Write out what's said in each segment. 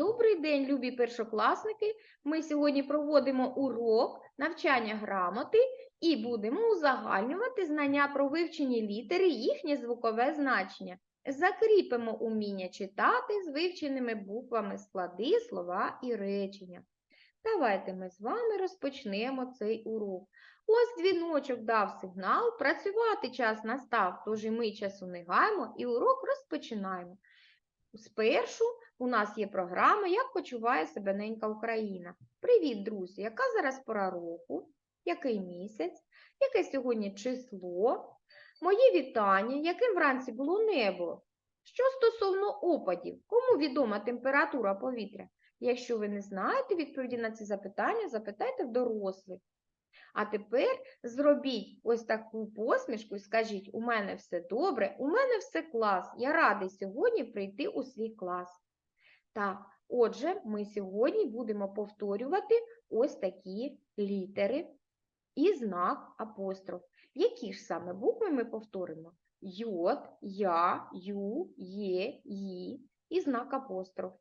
Добрий день, любі першокласники! Ми сьогодні проводимо урок навчання грамоти і будемо узагальнювати знання про вивчені літери їхнє звукове значення. Закріпимо уміння читати з вивченими буквами склади, слова і речення. Давайте ми з вами розпочнемо цей урок. Ось дзвіночок дав сигнал, працювати час настав, тож і ми часу не гаємо, і урок розпочинаємо. Спершу у нас є програма Як почуває себе ненька Україна. Привіт, друзі! Яка зараз пора року? Який місяць? Яке сьогодні число? Мої вітання, яким вранці було небо? Що стосовно опадів, кому відома температура повітря? Якщо ви не знаєте відповіді на ці запитання, запитайте в дорослих. А тепер зробіть ось таку посмішку і скажіть: у мене все добре, у мене все клас. Я радий сьогодні прийти у свій клас. Так, отже, ми сьогодні будемо повторювати ось такі літери і знак апостроф. Які ж саме букви ми повторимо? Йод, Я, Ю, Є, Ї і знак апостроф.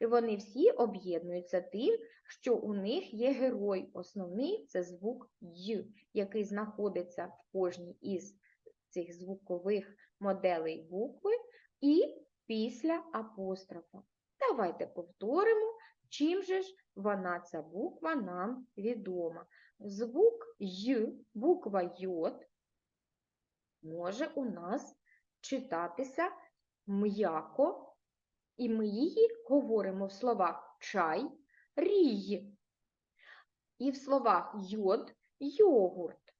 І вони всі об'єднуються тим, що у них є герой. Основний це звук Й, який знаходиться в кожній із цих звукових моделей букви і після апострофа. Давайте повторимо, чим же ж вона, ця буква, нам відома. Звук Й, буква Й може у нас читатися м'яко, і ми її говоримо в словах чай, рій. І в словах йод йогурт.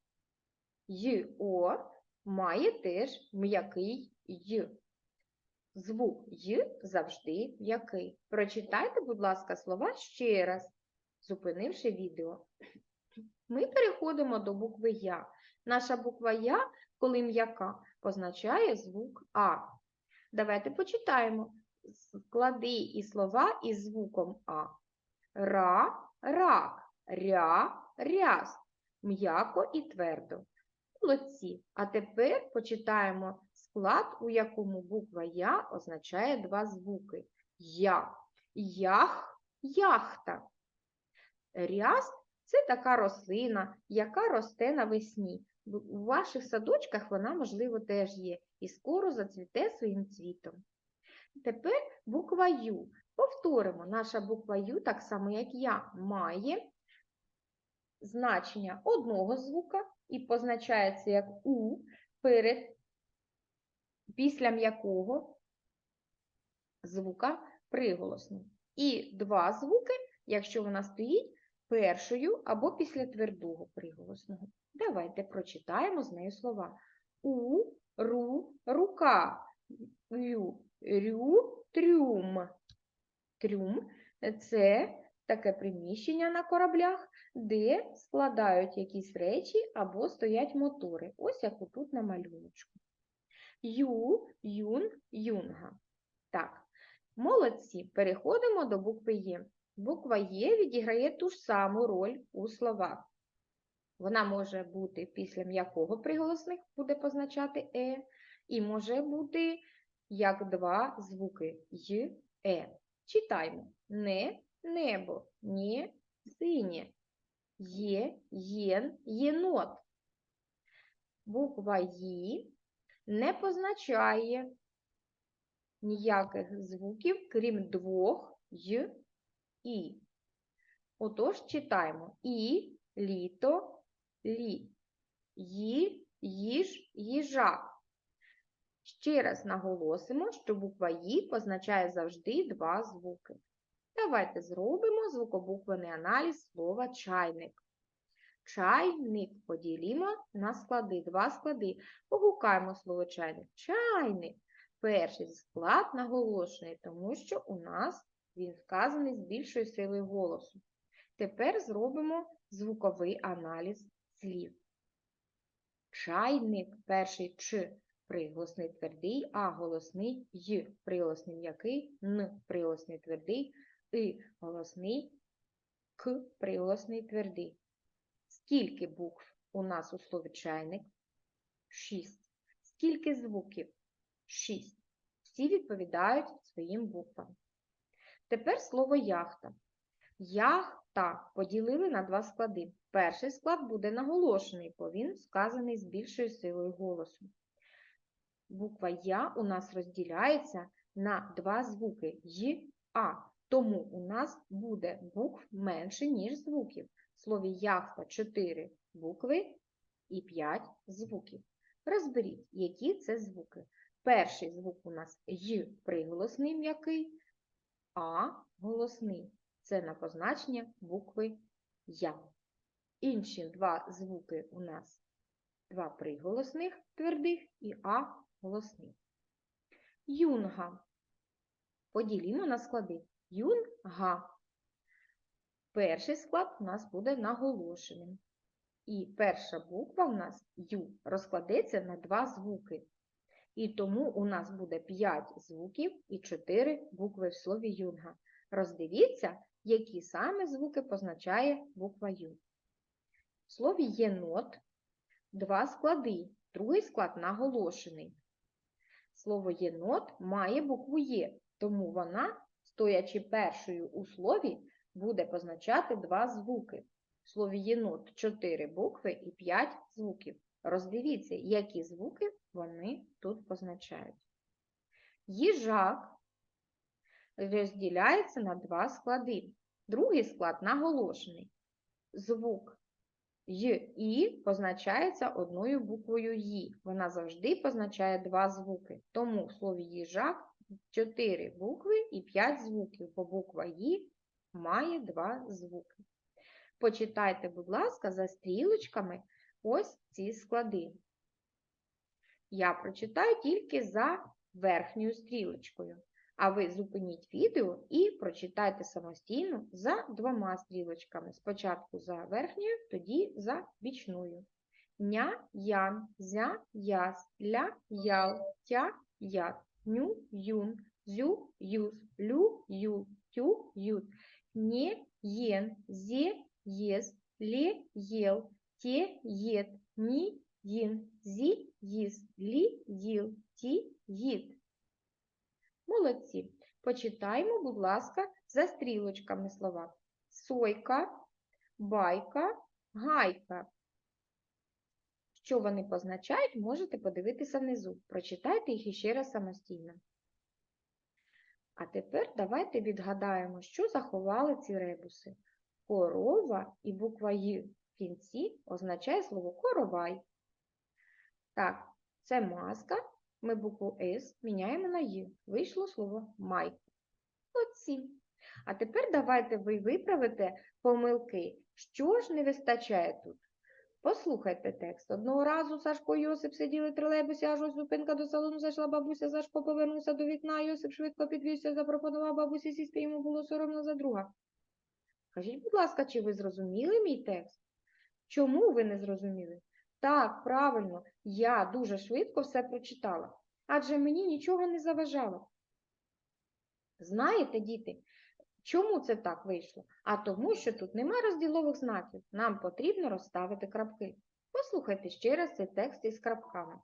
Й-о має теж м'який й. Звук й завжди м'який. Прочитайте, будь ласка, слова ще раз, зупинивши відео. Ми переходимо до букви Я. Наша буква Я, коли м'яка, позначає звук А. Давайте почитаємо склади і слова із звуком А. Ра, рак, ря, ряс. М'яко і твердо. Молодці. А тепер почитаємо склад, у якому буква Я означає два звуки. Я, ях, яхта. Ряст це така рослина, яка росте навесні. У ваших садочках вона, можливо, теж є, і скоро зацвіте своїм цвітом. Тепер буква Ю. Повторимо, наша буква Ю, так само як я, має значення одного звука і позначається як У перед після м'якого звука приголосний. І два звуки, якщо вона стоїть першою або після твердого приголосного. Давайте прочитаємо з нею слова. У, ру, рука, ю, рю, трюм. Трюм це таке приміщення на кораблях, де складають якісь речі або стоять мотори. Ось як отут на малюночку. Ю, юн, юнга. Так, молодці. Переходимо до букви Є. Буква Є відіграє ту ж саму роль у словах. Вона може бути після м'якого приголосних, буде позначати Е, і може бути як два звуки Й, Е. Читаймо. Не, небо, нє, синє, є, єн, єнот. Буква Ї не позначає ніяких звуків, крім двох Й, І. Отож, читаємо І, літо, лі, Ї, їж, їжак. Ще раз наголосимо, що буква «І» позначає завжди два звуки. Давайте зробимо звукобуквений аналіз слова чайник. Чайник поділімо на склади, два склади. Погукаємо слово чайник. Чайник. Перший склад наголошений, тому що у нас він вказаний з більшою силою голосу. Тепер зробимо звуковий аналіз слів. Чайник, перший Ч приголосний твердий, А голосний Й, приголосний м'який, Н приголосний твердий, И голосний, К приголосний твердий. Скільки букв у нас у слові чайник? Шість. Скільки звуків? Шість. Всі відповідають своїм буквам. Тепер слово яхта. Яхта поділили на два склади. Перший склад буде наголошений, бо він сказаний з більшою силою голосу. Буква Я у нас розділяється на два звуки Й, А. Тому у нас буде букв менше, ніж звуків. Слові яхта 4 букви і 5 звуків. Розберіть, які це звуки. Перший звук у нас Й приголосний м'який, А голосний. Це на позначення букви Я. Інші два звуки у нас два приголосних твердих і А голосний. Юнга. Поділімо на склади. Юнга. Перший склад у нас буде наголошеним. І перша буква у нас Ю розкладеться на два звуки. І тому у нас буде 5 звуків і 4 букви в слові юнга. Роздивіться, які саме звуки позначає буква Ю. В слові єнот два склади. Другий склад наголошений. Слово єнот має букву Є, тому вона, стоячи першою у слові, буде позначати два звуки. В слові єнот 4 букви і 5 звуків. Роздивіться, які звуки вони тут позначають. Їжак розділяється на два склади. Другий склад наголошений. Звук Й І позначається одною буквою Ї. Вона завжди позначає два звуки. Тому в слові їжак 4 букви і 5 звуків, бо буква Ї має два звуки. Почитайте, будь ласка, за стрілочками ось ці склади. Я прочитаю тільки за верхньою стрілочкою. А ви зупиніть відео і прочитайте самостійно за двома стрілочками. Спочатку за верхньою, тоді за бічною. Ня, ян, зя, яс, ля, ял, тя, ят, ню, юн, зю, юз, лю, ю, тю, ют, не, єн, зе, єс, ле, єл, те, єт, ні, їн, зі, їс, лі, їл, ті, їд. Молодці. Почитаємо, будь ласка, за стрілочками слова. Сойка, байка, гайка. Що вони позначають, можете подивитися внизу. Прочитайте їх іще раз самостійно. А тепер давайте відгадаємо, що заховали ці ребуси. Корова і буква Й в кінці означає слово коровай. Так, це маска. Ми букву С міняємо на Й. Вийшло слово майка. Молодці. А тепер давайте ви виправите помилки. Що ж не вистачає тут? Послухайте текст. Одного разу Сашко і Йосип сиділи в тролейбусі, аж ось зупинка до салону зайшла бабуся, Сашко повернувся до вікна, Йосип швидко підвівся, запропонував бабусі сісти, йому було соромно за друга. Скажіть, будь ласка, чи ви зрозуміли мій текст? Чому ви не зрозуміли? Так, правильно, я дуже швидко все прочитала, адже мені нічого не заважало. Знаєте, діти, чому це так вийшло? А тому, що тут нема розділових знаків. Нам потрібно розставити крапки. Послухайте ще раз цей текст із крапками.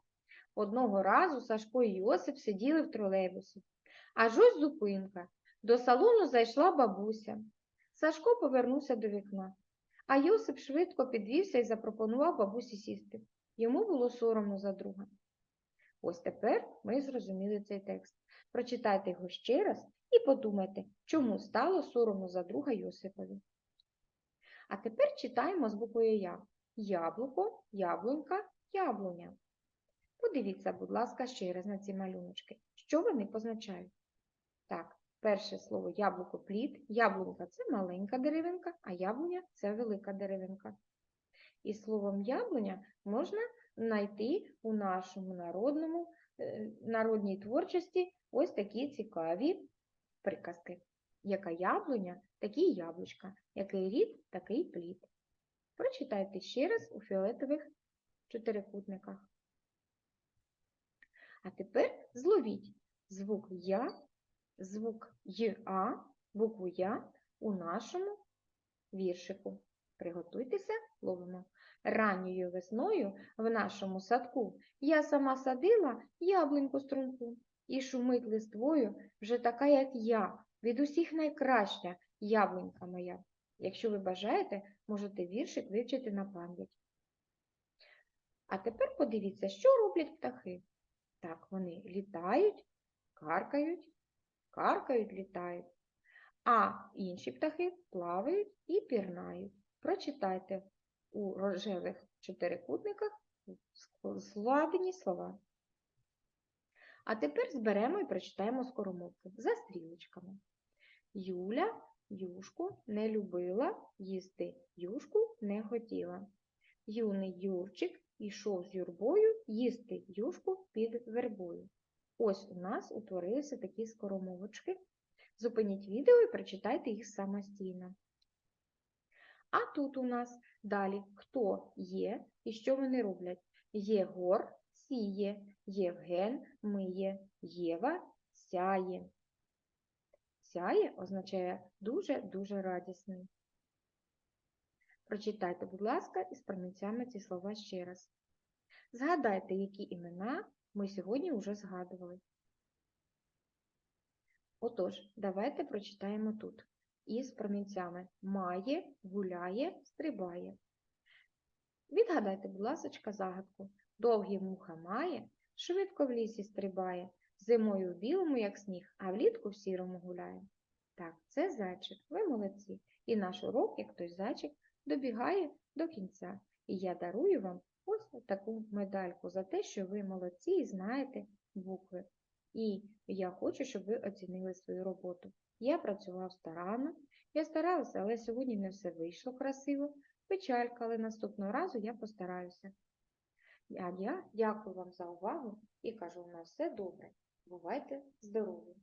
Одного разу Сашко і Йосип сиділи в тролейбусі. Аж ось зупинка. До салону зайшла бабуся. Сашко повернувся до вікна. А Йосип швидко підвівся і запропонував бабусі сісти. Йому було соромно за друга. Ось тепер ми зрозуміли цей текст. Прочитайте його ще раз і подумайте, чому стало соромно за друга Йосипові. А тепер читаємо з буквою Я. Яблуко, яблунька, яблуня. Подивіться, будь ласка, ще раз на ці малюночки. Що вони позначають? Так, Перше слово яблуко плід. Яблунька це маленька деревинка, а яблуня це велика деревинка. І словом яблуня можна знайти у нашому народному, народній творчості ось такі цікаві приказки. Яка яблуня, такі яблучка, який рід, такий плід. Прочитайте ще раз у фіолетових чотирикутниках. А тепер зловіть звук Я звук ЯА, букву Я у нашому віршику. Приготуйтеся, ловимо. Ранньою весною в нашому садку я сама садила яблуньку струнку. і шумить листвою вже така, як я, від усіх найкраща, яблунька моя. Якщо ви бажаєте, можете віршик вивчити на пам'ять. А тепер подивіться, що роблять птахи. Так, вони літають, каркають, каркають, літають. А інші птахи плавають і пірнають. Прочитайте у рожевих чотирикутниках складені слова. А тепер зберемо і прочитаємо скоромовки за стрілочками. Юля юшку не любила, їсти юшку не хотіла. Юний Юрчик ішов з юрбою їсти юшку під вербою. Ось у нас утворилися такі скоромовочки. Зупиніть відео і прочитайте їх самостійно. А тут у нас далі хто є і що вони роблять. Єгор сіє, Євген миє, Єва сяє. Сяє означає дуже-дуже радісний. Прочитайте, будь ласка, із промінцями ці слова ще раз. Згадайте, які імена ми сьогодні вже згадували. Отож, давайте прочитаємо тут. Із промінцями має, гуляє, стрибає. Відгадайте, будь ласка, загадку. Довгі муха має, швидко в лісі стрибає, зимою в білому, як сніг, а влітку в сірому гуляє. Так, це зайчик, ви молодці. І наш урок, як той зайчик, добігає до кінця. І я дарую вам ось таку медальку за те, що ви молодці і знаєте букви. І я хочу, щоб ви оцінили свою роботу. Я працював старанно, я старалася, але сьогодні не все вийшло красиво. Печалька, але наступного разу я постараюся. А я дякую вам за увагу і кажу на все добре. Бувайте здорові!